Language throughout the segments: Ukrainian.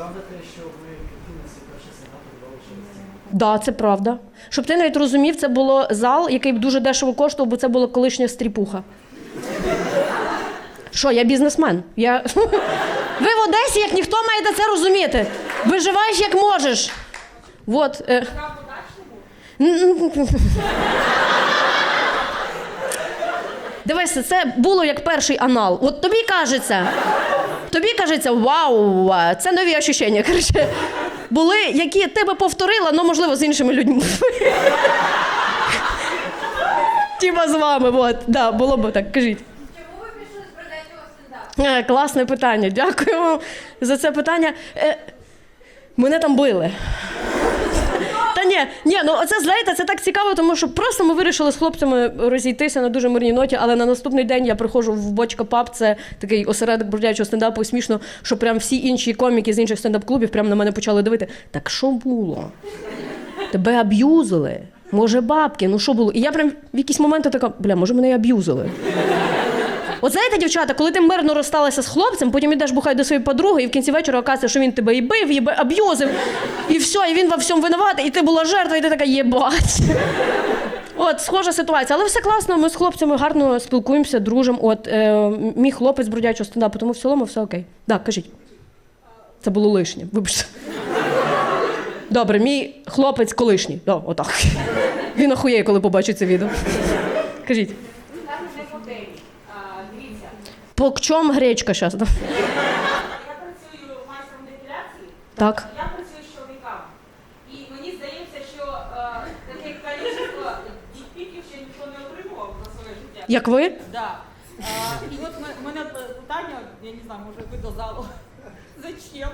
Правда те, що ви кинулися перший дали через це? Да, це правда. Щоб ти навіть розумів, це було зал, який дуже дешево коштував, бо це була колишня стріпуха. Що, я бізнесмен? Я... Ви в Одесі, як ніхто, маєте це розуміти. Виживаєш як можеш. Вот. Е... Дивися, це було як перший анал. От тобі кажеться, тобі кажеться, вау, це нові ощущення. Коротше, були, які ти би повторила, ну можливо, з іншими людьми. Тіба з вами, от, да, було б так, кажіть. Чому ви пішли з бродячого класне питання. Дякую за це питання. Е, мене там били. Ні, ну оце знаєте, це так цікаво, тому що просто ми вирішили з хлопцями розійтися на дуже мирній ноті, але на наступний день я приходжу в бочка паб, це такий осередок бродячого стендапу. І смішно, що прям всі інші коміки з інших стендап-клубів прям на мене почали дивити. Так що було? Тебе аб'юзили? Може, бабки? Ну що було? І я прям в якісь моменти така, бля, може, мене і аб'юзили. От знаєте, дівчата, коли ти мирно розсталася з хлопцем, потім йдеш бухай до своєї подруги, і в кінці вечора оказується, що він тебе і бив, і аб'юзив, і все, і він во всьому винуватий, і ти була жертва, і ти така єбать. От, схожа ситуація. Але все класно, ми з хлопцями гарно спілкуємося, дружимо. От, е, мій хлопець бродячого стендапу, тому в цілому все окей. Так, кажіть. Це було лишнє, вибачте. Добре, мій хлопець колишній. О, отак. Він охуєє, коли побачить це відео. Кажіть. Там не моделі. А, Дивіться, По чому гречка зараз? Я працюю майстром депіляції, Так. я працюю з чоловіками. І мені здається, що е, таке кількість діпіків ще ніхто не отримував за своє життя. Як ви? Да. Е, і от в мене питання, я не знаю, може ви до залу. Зачем?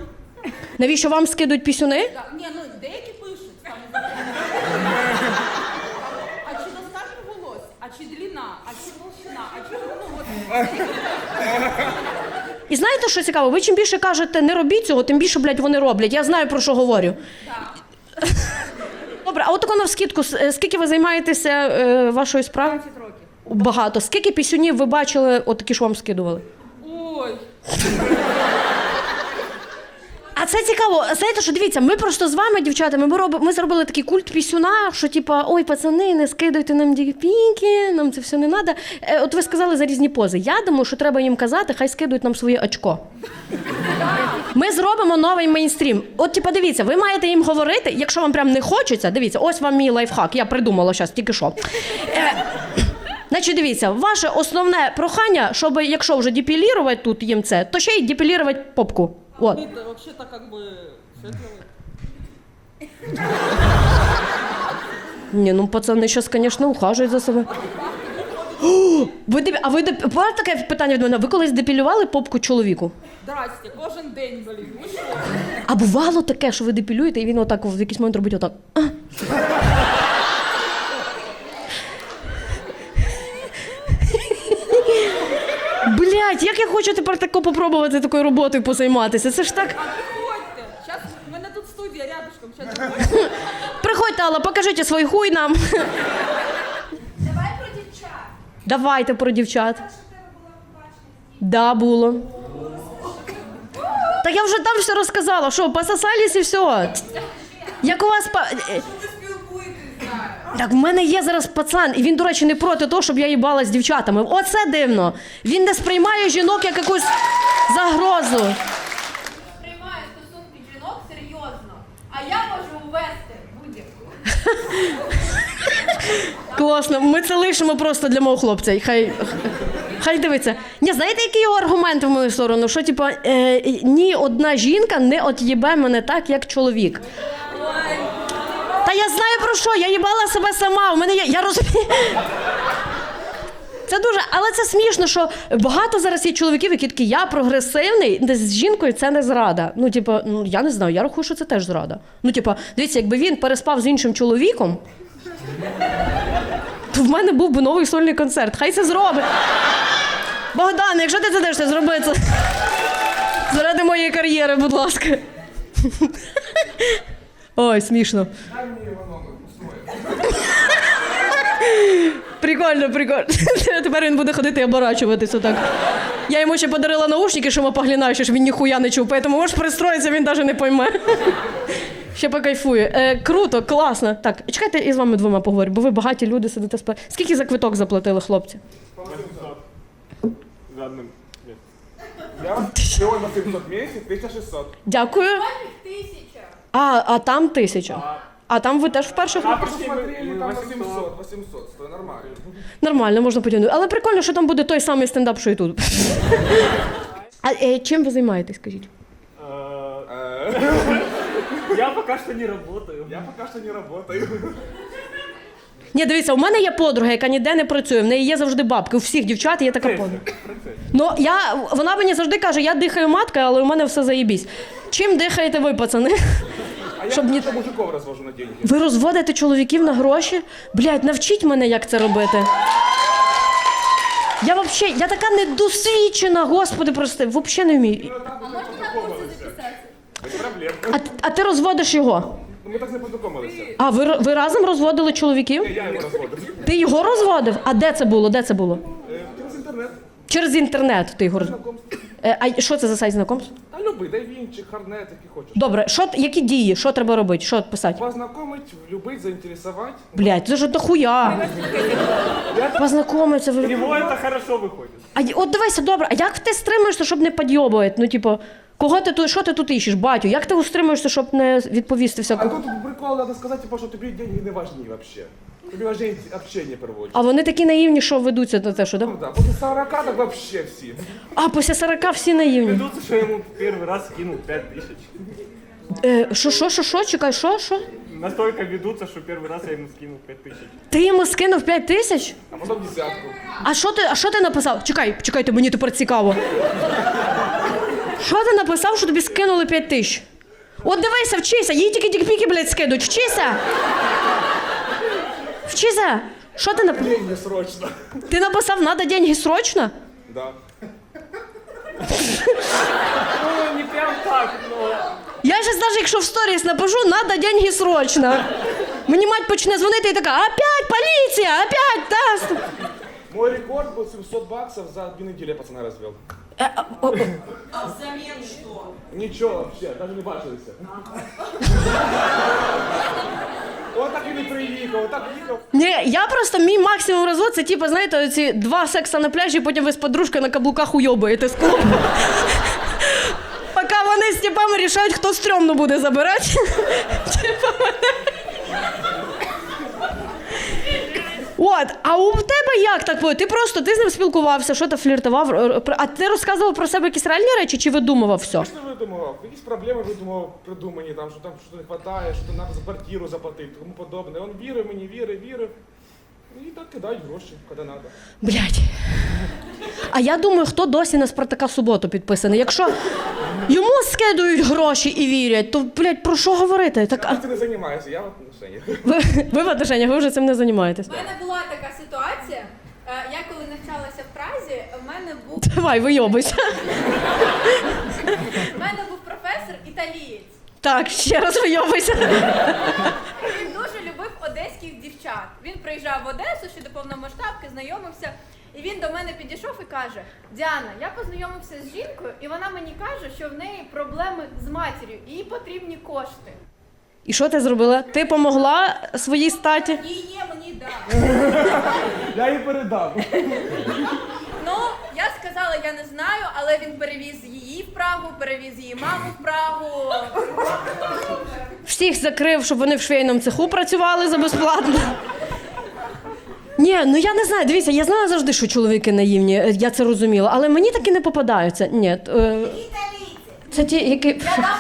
Навіщо вам скидують пісюни? Ні, ну деякі пишуть там. А чи достатньо волос? А чи длина? А чи толщина? А чи ну от І знаєте, що цікаво? Ви чим більше кажете, не робіть цього, тим більше, блядь, вони роблять. Я знаю, про що говорю. Добре, а от тако навскидку, с- е, скільки ви займаєтеся е, вашою справою? 15 років. Багато. Скільки пісюнів ви бачили, от такі, що вам скидували? Ой. Це цікаво. Знаєте, що дивіться, ми просто з вами, дівчатами, ми робимо, ми зробили такий культ пісюна, що типа, ой, пацани, не скидуйте нам дікпінки, нам це все не треба. От ви сказали за різні пози. Я думаю, що треба їм казати, хай скидують нам своє очко. Ми зробимо новий мейнстрім. От, типа, дивіться, ви маєте їм говорити, якщо вам прям не хочеться, дивіться, ось вам мій лайфхак. Я придумала зараз тільки що. Е, Значить, дивіться, ваше основне прохання, щоб якщо вже депілірувати тут їм це, то ще й депілірувати попку. От. Это вообще-то как бы все делают. Ні, ну пацани зараз, звісно, ухажують за. О, ви деп... А ви деп... Буває таке питання від мене. Ви колись депілювали попку чоловіку? Здрасте, кожен день, блін. Що? А бувало таке, що ви депілюєте, і він отак в якийсь момент робить отак. А. Блять, як я хочу тепер тако попробувати такою роботою позайматися. Це ж так. А приходьте. Сейчас, у мене тут студія рядышком. Сейчас Приходьте, Алла, покажіть свій хуй нам. давай про дівчат. Давайте про дівчат. Перше в тебе була побачення. Да, було. Та я вже там все розказала, що пососались і все. Як у вас па. е, Ви спілкуєтесь зараз. Так в мене є зараз пацан, і він, до речі, не проти того, щоб я їбалась з дівчатами. Оце дивно. Він не сприймає жінок як якусь загрозу. Приймаю стосунки жінок серйозно. А я можу увести будь-яку. Класно, ми це лишимо просто для мого хлопця. і Хай, хай дивиться. Ні, знаєте, який його аргумент в мою сторону? Що, типа, е, ні одна жінка не от'їбе мене так, як чоловік. Та я знаю про що, я їбала себе сама. У мене є. Я розумію. Це дуже, але це смішно, що багато зараз є чоловіків, які такі, я прогресивний, де з жінкою це не зрада. Ну, типу, ну я не знаю, я рахую, що це теж зрада. Ну, типу, дивіться, якби він переспав з іншим чоловіком, то в мене був би новий сольний концерт. Хай це зробить. Богдан, якщо ти це дивишся, зроби це. Заради моєї кар'єри, будь ласка. Ой, смішно. Прикольно, прикольно. Тепер він буде ходити і оборачуватись отак. Я йому ще подарила наушники, що ми поглинаю, що ж він ніхуя не чув, тому можеш пристроїтися, він навіть не пойме. Ще покайфує. Е, круто, класно. Так, чекайте, і з вами двома поговорю, бо ви багаті люди сидите спа. Скільки за квиток заплатили хлопці? За одним. Я всего на 700 месяц, 1600. Дякую. Бачиш, тисяча. А, а там тисяча. А там ви теж вперше А посмотрели, там на 700, 800, стой, нормально. Нормально, можна потягнути. Але прикольно, що там буде той самий стендап, що і тут. А е, чим ви займаєтесь, скажіть? Э, Я пока что не работаю. Я пока что не работаю. Ні, дивіться, у мене є подруга, яка ніде не працює. В неї є завжди бабки. У всіх дівчат є така подруга. Ну я вона мені завжди каже, я дихаю маткою, але у мене все заєбісь. Чим дихаєте ви, пацани? А Щоб не- просто мужиков развожу на деньги. Ви розводите чоловіків на гроші? Блядь, навчіть мене, як це робити. Я вообще, я така недосвідчена, господи, прости, взагалі не вмію. А можна на курси записатися? Без проблем. А, а ти розводиш його? Ну, Ми так не познайомилися. А ви, ви разом розводили чоловіків? Я його розводив. Ти його розводив? А де це було? Де це було? Е, Через інтернет. Через інтернет ти його роз... Е, А що це за сайт знакомств? Та любий, дай вінчик, харнет, який хочеш. Добре, що, т- які дії? Що треба робити? Що писати? Познакомить, влюбить, заінтересувати. Блять, це ж дохуя. Познайомитися. ви- Него это хорошо выходит. А й- от дивися, добре, а як ти стримуєшся, щоб не підйобувати? Ну, типу, кого ти тут, що ти тут іщеш, батю? Як ти стримуєшся, щоб не відповісти А всяку? тут прикол, треба сказати, типу, що тобі деньги не важні вообще. Важні общення переводять. А вони такі наївні, що ведуться на те, що да? Ну да, после 40 так вообще всі. А після 40 всі наївні. Ведутся, что я ему первый раз скинул 5000. Е, Що, що, що, що? Чекай, що, що? Настолько ведутся, что первый раз я ему скинул 5000. Ти йому скинув 5 тисяч? А потім десятку. А що ти, а що ти написав? Чекай, чекайте, мені тепер цікаво. Що ти написав, що тобі скинули 5 тисяч? От дивися, вчися, їй тільки дікпіки, блядь, скидуть. Вчися! Вчися! Що ти написав? Деньги срочно. Ти написав, надо деньги срочно? Да. Ну, не прям так, но... Я зараз навіть якщо в сторіс напишу, надо деньги срочно. Мені мать почне дзвонити і така, опять поліція, опять, та. Мой рекорд был 700 баксов за две недели я пацана развел. Е, а, о, о. Нічого вообще, даже не бачилися. Он так і не приїхав, отак так їхав. Ні, я просто мій максимум розвод це типу, знаєте, ці два секса на пляжі, потім ви з подружкою на каблуках уйобуєте з клубу. Поки вони з типами рішають, хто стрьомно буде забирати. Типа мене. От, а у тебе як так було? Ти просто ти з ним спілкувався, що ти фліртував, р- а ти розказував про себе якісь реальні речі чи видумував все? Що видумував? Якісь проблеми видумував, придумані, там, що там щось не вистачає, що треба за квартиру заплатити, тому подобне. Он вірив мені, вірив, вірив. І так кидають гроші, коли треба. Блять. А я думаю, хто досі на Спартака суботу підписаний. Якщо йому скидують гроші і вірять, то блять, про що говорити? Так, а Я цим не займаюся, я отношениях. ви, ви в отношеннях, ви вже цим не займаєтесь. У мене була така ситуація. Е, Я коли навчалася в Празі, в мене був Давай, вийобуйся. в мене був професор італієць. Так, ще раз вийобуйся. Він дуже любив одеських дівчат. Він приїжджав в Одесу ще до повномасштабки, знайомився. І він до мене підійшов і каже: Діана, я познайомився з жінкою, і вона мені каже, що в неї проблеми з матір'ю, і їй потрібні кошти. І що ти зробила? Ти помогла своїй статі? І є мені да. Я їй передав. Ну, я сказала, я не знаю, але він перевіз її в Прагу, перевіз її маму в Прагу. Всіх закрив, щоб вони в швейному цеху працювали за безплатно. Ні, ну я не знаю. Дивіться, я знала завжди, що чоловіки наївні, я це розуміла, але мені таки не попадаються. Ні. Е, Італійці. це ті, які. Я.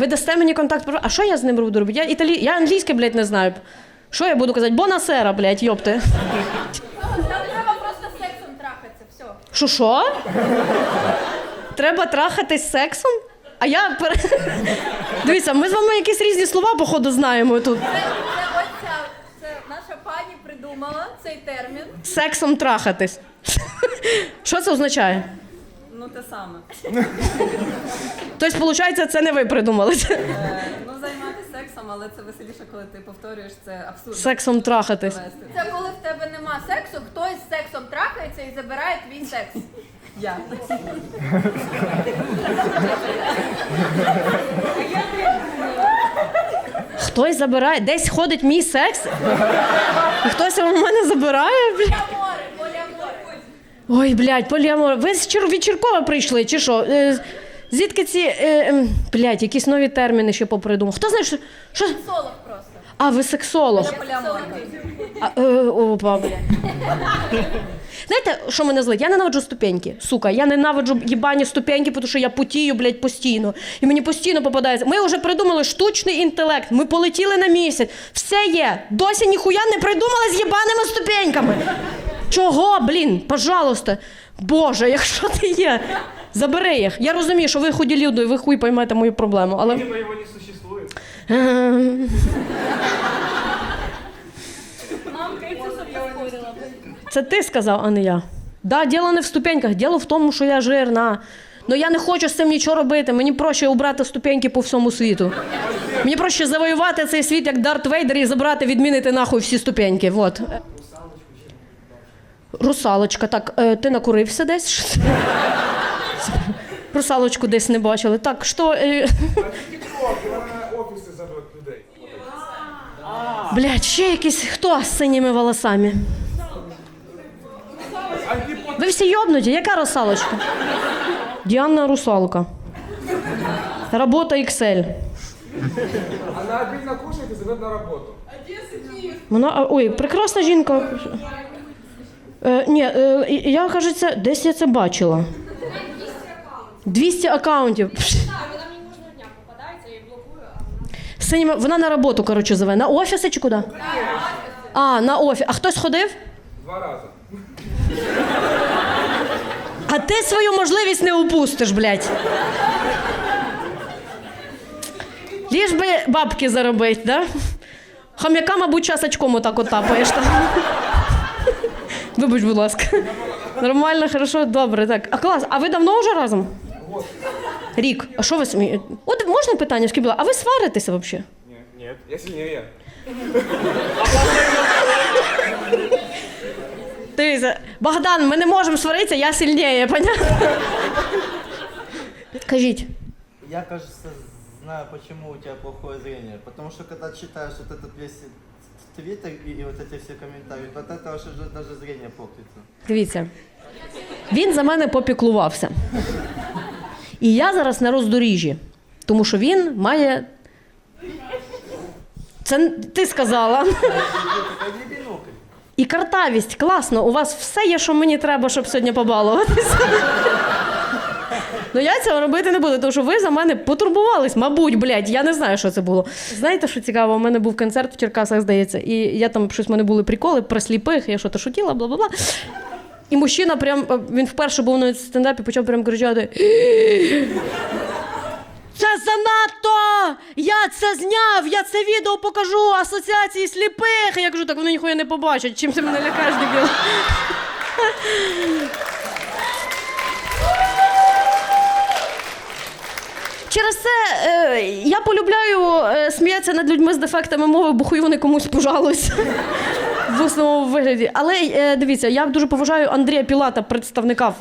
Ви дасте мені контакт. А що я з ним буду робити? Я італі... я англійське, блядь, не знаю. Що я буду казати? Бонасера, блядь, йопте. Там треба просто сексом трахатися, все. Що що? Треба трахатись сексом? А я. Дивіться, ми з вами якісь різні слова, походу, знаємо тут. Це, це оця, це наша пані придумала цей термін. Сексом трахатись. Що це означає? Ну, те саме. Тобто, виходить, це не ви придумали. Е, ну, займатися сексом, але це веселіше, коли ти повторюєш це абсурдно. Сексом трахатись. вести. Це коли в тебе нема сексу, хтось з сексом трахається і забирає твій секс. Я. Хтось забирає, десь ходить мій секс. І хтось його в мене забирає. Бля. Ой, блядь, поліамор. Ви з Чер- від прийшли, чи що? Е, звідки ці. Е, ем, блядь, якісь нові терміни ще попридумав. Хто знає, що. що... Солох просто. А, ви сексолог. Я. А, е, опа. Знаєте, що мене злить? Я ненавиджу ступеньки. Сука, я ненавиджу їбані ступеньки, тому що я потію, блядь, постійно. І мені постійно попадається. Ми вже придумали штучний інтелект. Ми полетіли на місяць. Все є. Досі ніхуя не придумали з їбаними ступеньками. Чого, блін? Пожалуйста. Боже, якщо ти є, забери їх. Я розумію, що ви худі люди, і ви хуй поймете мою проблему, але. Видимо, его не существует. Мамка і це. Ти сказав, а не я. Да, діло не в ступеньках, діло в тому, що я жирна. Ну я не хочу з цим нічого робити. Мені проще убрати ступеньки по всьому світу. Мені проще завоювати цей світ як Дарт Вейдер і забрати, відмінити нахуй всі ступеньки. Вот. Русалочка, так, е, ти накурився десь? Русалочку десь не бачили. Так, що. Е... Офіси заберуть людей. Блядь, ще якийсь хто з синіми волосами? Ви всі йобнуті? Яка русалочка? Діана русалка. Робота Excel. Она обильно кушает и зовет на работу. Вона. Ой, прекрасна жінка. Е, ні, е, я кажеться, десь я це бачила. 200 акаунтів. Пш. Вона мені кожного дня попадається, я її блокую, а Синіми, вона на роботу, коротше, зове. На офіси чи куди? А, на офіс. А хтось ходив? Два раза. А ти свою можливість не упустиш, блядь. Ліж би бабки заробити, да? Хам'яка, мабуть, часочком отак отапаєш там. Вибач, будь ласка. Нормально, хорошо, добре. Так. А клас, а ви давно вже разом? Рік. А що ви смієте? От можна питання, будь а ви сваритеся взагалі? Нет, нет, я сильнее. Дивіться, Богдан, ми не можемо сваритися, я сильніє, понятно? Кажіть. Я, кажется, знаю, почему у тебя плохое зрение. Потому что когда читаешь вот этот весь твиттер и, и вот эти все комментарии, от этого же же даже зрение портится. Дивіться, він за мене попіклувався. І я зараз на роздоріжжі, тому що він має. Це ти сказала. Это не бинокль. І картавість, класно. У вас все є, що мені треба, щоб сьогодні побалуватися. Ну я цього робити не буду, тому що ви за мене потурбувались, мабуть, блядь, я не знаю, що це було. Знаєте, що цікаво? У мене був концерт в Черкасах, здається, і я там щось в мене були приколи про сліпих, я щось шутіла, бла бла бла. І мужчина прям е, він вперше був на стендапі, почав прям кричати. Це занадто! Я це зняв! Я це відео покажу асоціації сліпих! Я кажу, так вони ніхуя не побачать, чим ти мене лякаєш, дебіл. Через це е, я полюбляю е, сміятися над людьми з дефектами мови, бо хуй вони комусь пожалуються. В основному вигляді. Але е, дивіться, я дуже поважаю Андрія Пілата, представника.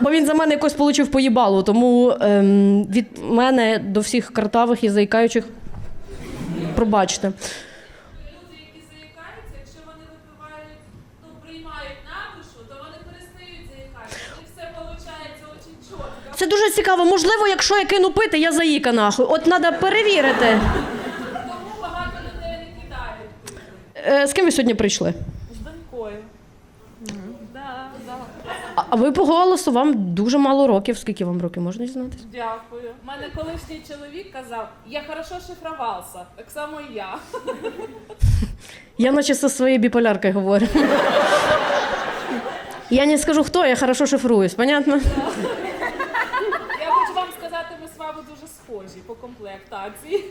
Бо він за мене якось получив поїбалу, тому ем, від мене до всіх картавих і заїкаючих. Пробачте. Це дуже цікаво. Можливо, якщо я кину пити, я заїка нахуй. От треба перевірити. Тому багато людей не кидають. Е, з ким ви сьогодні прийшли? З донькою. Да, да. А, а ви по голосу вам дуже мало років. Скільки вам років можна дізнатися? Дякую. У мене колишній чоловік казав, я хорошо шифрувався, так само і я. Я наче зі своєю біполяркою говорю. Я не скажу хто, я хорошо шифруюсь, понятно? Я хочу вам сказати, ми з вами дуже схожі по комплектації.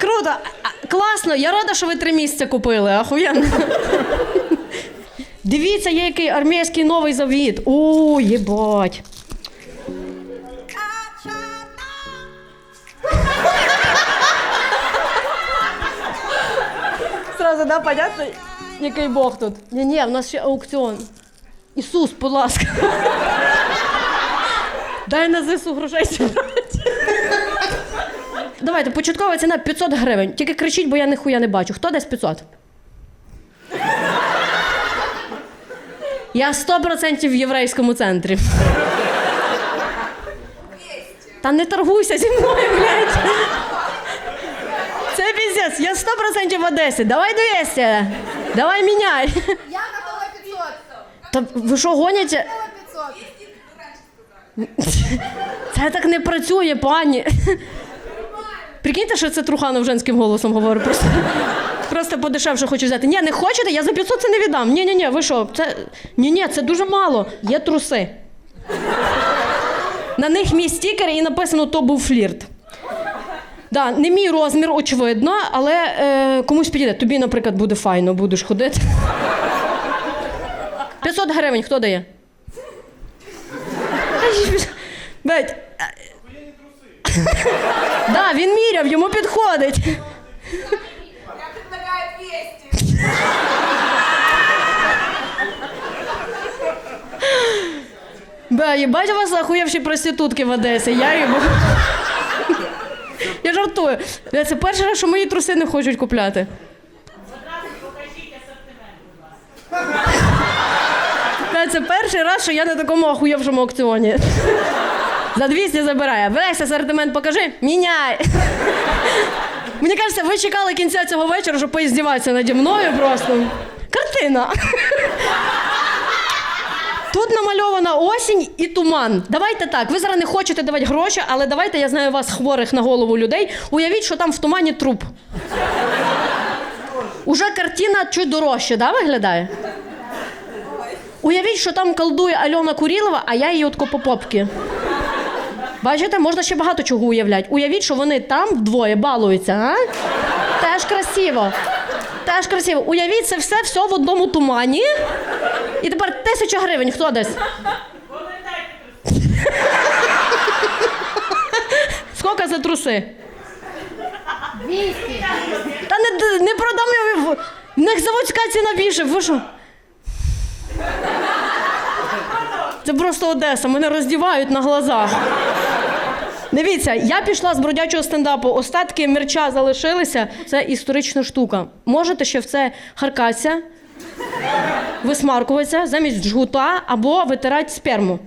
Круто, А, класно, я рада, що ви три місяці купили, ахуєнно. Дивіться, є який армійський новий завіт. О, єбать. Сразу, да, понятно? який Бог тут. Ні, ні, в нас ще аукціон. Ісус, будь ласка. Дай на ЗСУ грошей зібрати. Давайте, початкова ціна 500 гривень. Тільки кричіть, бо я ніхуя не бачу. Хто дасть 500? Я 100% в єврейському центрі. Та не торгуйся зі мною, блядь. Це піздець, я 100% в Одесі. Давай 200. Давай міняй. Я готова 500. Та ви що гоняте? 500. Це так не працює, пані. Прикиньте, що це Труханов женським голосом говорить. Просто, просто подешевше хочу взяти. Ні, не хочете, я за 500 це не віддам. Ні, ні, ні, ви що? Це... Ні, ні, це дуже мало. Є труси. На них мій стікер і написано то був флірт. Да, не мій розмір, очевидно, але е, комусь підійде. Тобі, наприклад, буде файно, будеш ходити. 500 гривень хто дає? Беть. Да, він міряв, йому підходить. Я предлагаю 200. Бе, їбать вас охуєвші проститутки в Одесі. Я їбу. Я жартую. Бе, Це перший раз, що мої труси не хочуть купляти. Бе, Це перший раз, що я на такому охуєвшому аукціоні. За 200 забирає. Весь асортимент покажи, міняй. Мені кажеться, ви чекали кінця цього вечора, щоб поіздіватися наді мною просто. Картина. Тут намальована осінь і туман. Давайте так. Ви зараз не хочете давати гроші, але давайте я знаю вас хворих на голову людей. Уявіть, що там в тумані труп. Уже картина чуть дорожче, да, виглядає? Уявіть, що там колдує Альона Курілова, а я її отко по попки. Бачите, можна ще багато чого уявляти. Уявіть, що вони там вдвоє балуються, а? Теж красиво. Теж красиво. Уявіть це все, все в одному тумані. І тепер тисяча гривень хто дасть? Скільки за труси? 200. Та не, не продам я. В них заводська ціна більше. Ви що? Це просто Одеса, мене роздівають на глазах. Дивіться, я пішла з бродячого стендапу. Остатки мерча залишилися. Це історична штука. Можете ще в це харкатися, висмаркуватися замість жгута або витирати сперму.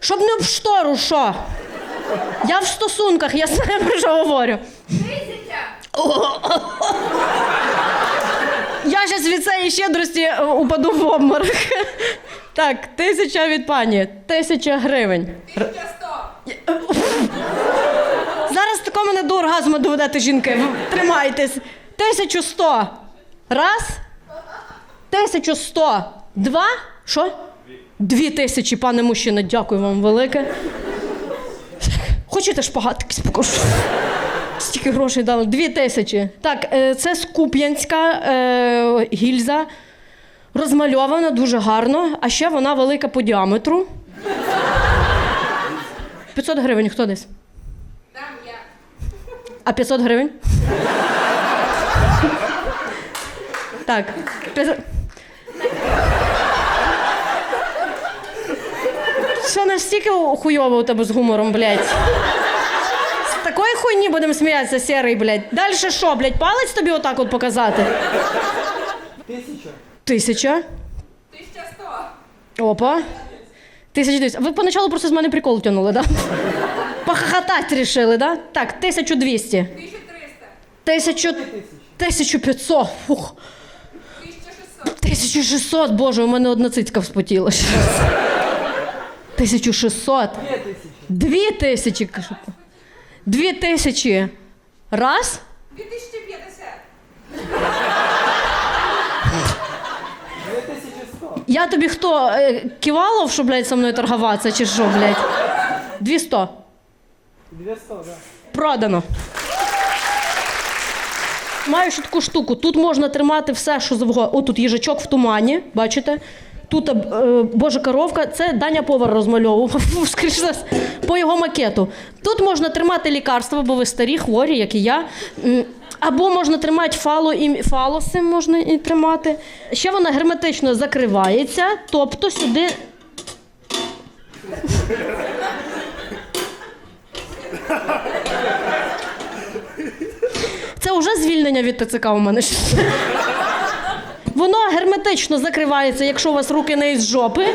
Щоб не об штору, що? Я в стосунках, я знаю, про що говорю. Тисяча. Я зараз від цієї щедрості е, упаду в обморок. Так, тисяча від пані, тисяча гривень. 1100. Зараз тако мене до оргазму доведете жінки. Тримайтесь. 1100. Раз. 1100. Два. Що? Дві тисячі, пане мужчина, дякую вам велике. Хочете шпагат покажу? Стільки грошей дали. Дві тисячі. Так, е, це Скуп'янська е, гільза. Розмальована дуже гарно, а ще вона велика по діаметру. 500 гривень, хто десь? Там я. А 500 гривень? Так. 500... Що настільки хуйово у тебе з гумором, блядь? Хуйні будемо сміятися, серий, блядь. Далі що, блядь, палець тобі отак от показати? Тисяча. Тисяча. 1100. Опа. Тисяча двісті. Ви поначалу просто з мене прикол тянули, да? Похохотать рішили, да? Так, 1200. 1300. Тисячу... 1500. Фух. 1600. 1600, боже, у мене одна цицька вспотіла. 1600. Дві тисячі. Дві тисячі. кажу. Дві тисячі. Раз. 2050. Дві тисячі сто. Я тобі хто? е, Ківалов, що, блядь, со мною торгуватися, чи що, блядь? 200. Дві сто, да. Продано. Маю ще таку штуку. Тут можна тримати все, що завгодно. О, тут їжачок в тумані, бачите? Тут е, божа коровка, це Даня повар розмальовував, по його макету. Тут можна тримати лікарства, бо ви старі, хворі, як і я. Або можна тримати фало і фалоси можна і тримати. Ще вона герметично закривається, тобто сюди. Це вже звільнення від ТЦК у мене. Воно герметично закривається, якщо у вас руки не із жопи.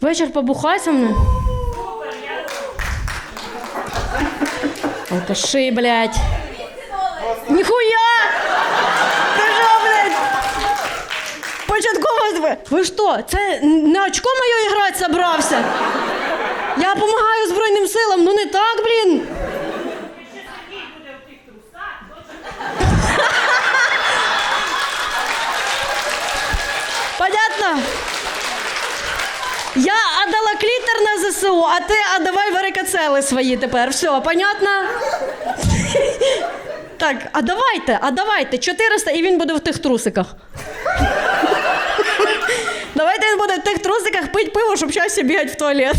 Вечір побухай со мною. Алкаши, блядь. Ніхуя! Ти що, блядь? Початково ви. Ви що? Це не очко моє грати собрався? Я допомагаю Збройним силам, ну не так, блін. Я отдала клітер на ЗСУ, а ти отдавай варикоцели свої тепер. Все, понятно? Так, а давайте, а давайте. 400 і він буде в тих трусиках. Давайте він буде в тих трусиках пить пиво, щоб щастя бігати в туалет.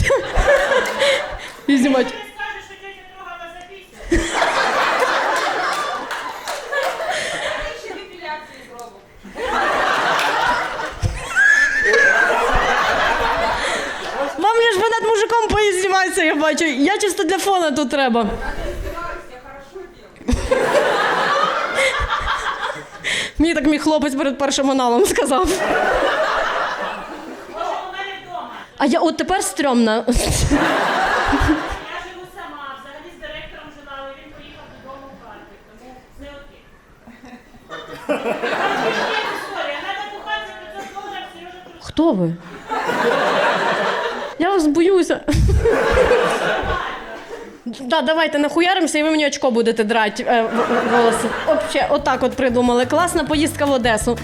І знімати. Скажеш, що тетя трогала за пісню. Ще депіляції зробимо. Вам лиш би над мужиком поїздіватися, я бачу. Я чисто тут треба. Мені так мій хлопець перед першим аналом сказав. А я от тепер стрьомна. Я живу Да, давайте нахуяримося, і ви мені очко будете драти е, в- волоси. Обще, отак от придумали. Класна поїздка в Одесу.